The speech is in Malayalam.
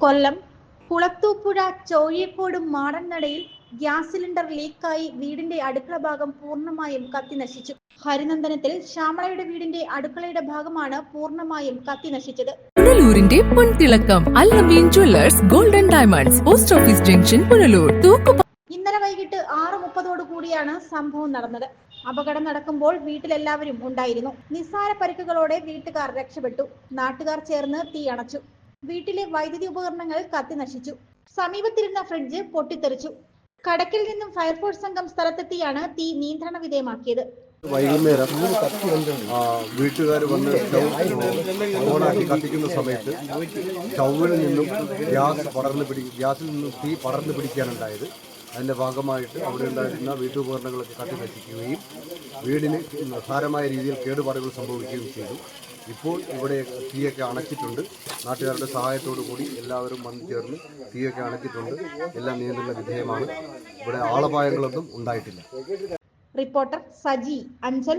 കൊല്ലം കുളത്തൂപ്പുഴ ചോഴിയക്കോട് മാടൻനടയിൽ ഗ്യാസ് സിലിണ്ടർ ലീക്കായി വീടിന്റെ അടുക്കള ഭാഗം പൂർണമായും കത്തി നശിച്ചു. ഹരിനന്ദനത്തിൽ ശ്യാമളയുടെ വീടിന്റെ അടുക്കളയുടെ ഭാഗമാണ് പൂർണമായും കത്തി നശിച്ചത്. പുനലൂരിന്റെ പൊൻതിളക്കം Allameen jewellers golden diamonds post office junction Punalur. തൂക്കു മുപ്പതോടു കൂടിയാണ് സംഭവം നടന്നത്. അപകടം നടക്കുമ്പോൾ വീട്ടിലെല്ലാവരും ഉണ്ടായിരുന്നു. നിസ്സാര പരിക്കുകളോടെ വീട്ടുകാർ രക്ഷപ്പെട്ടു. നാട്ടുകാർ ചേർന്ന് തീ അണച്ചു. വീട്ടിലെ വൈദ്യുതി ഉപകരണങ്ങൾ കത്തി നശിച്ചു. സമീപത്തിരുന്ന ഫ്രിഡ്ജ് പൊട്ടിത്തെറിച്ചു. കടക്കിൽ നിന്നും ഫയർഫോഴ്സ് സംഘം സ്ഥലത്തെത്തിയാണ് തീ നിയന്ത്രണ വിധേയമാക്കിയത്. വൈകുന്നേരം വീട്ടുകാർ വന്ന് ഓണാക്കി കത്തിക്കുന്ന സമയത്ത് സ്റ്റൗവിൽ നിന്നും ഗ്യാസ് പടർന്ന് പിടി ഗ്യാസിൽ നിന്നും തീ പടർന്ന് പിടിക്കാനുണ്ടായത് അതിന്റെ ഭാഗമായിട്ട് അവിടെ ഉണ്ടായിരുന്ന വീട്ടുപകരണങ്ങളൊക്കെ കത്തി നശിക്കുകയും വീടിന് സാരമായ രീതിയിൽ കേടുപാടുകൾ സംഭവിക്കുകയും ചെയ്തു. ഇപ്പോൾ ഇവിടെ തീയൊക്കെ അണച്ചിട്ടുണ്ട്. നാട്ടുകാരുടെ സഹായത്തോടു കൂടി എല്ലാവരും വന്നു ചേർന്ന് തീയൊക്കെ അണച്ചിട്ടുണ്ട്. എല്ലാം നിയന്ത്രണ വിധേയമാണ്. ഇവിടെ ആളപായങ്ങളൊന്നും ഉണ്ടായിട്ടില്ല. റിപ്പോർട്ടർ സജി അഞ്ചൽ.